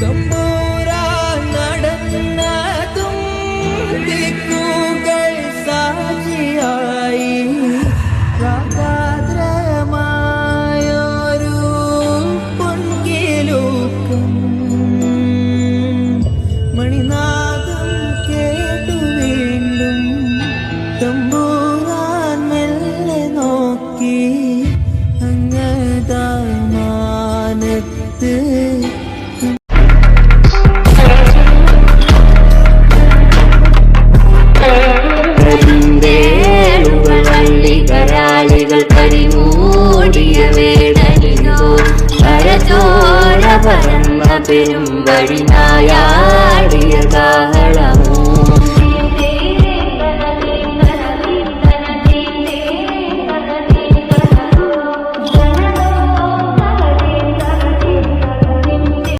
തമ്പൂരാൻ നടന്നതും ദിക്കുകൾ സാക്ഷിയായി. രാഗാദ്രമായൊരു പൊൻകിലൂക്കം മണിനാദം കേട്ടു വീണ്ടും തമ്പൂരാൻ മെല്ലെ നോക്കി അങ്ങതായി பெரும் வழி நாயாய்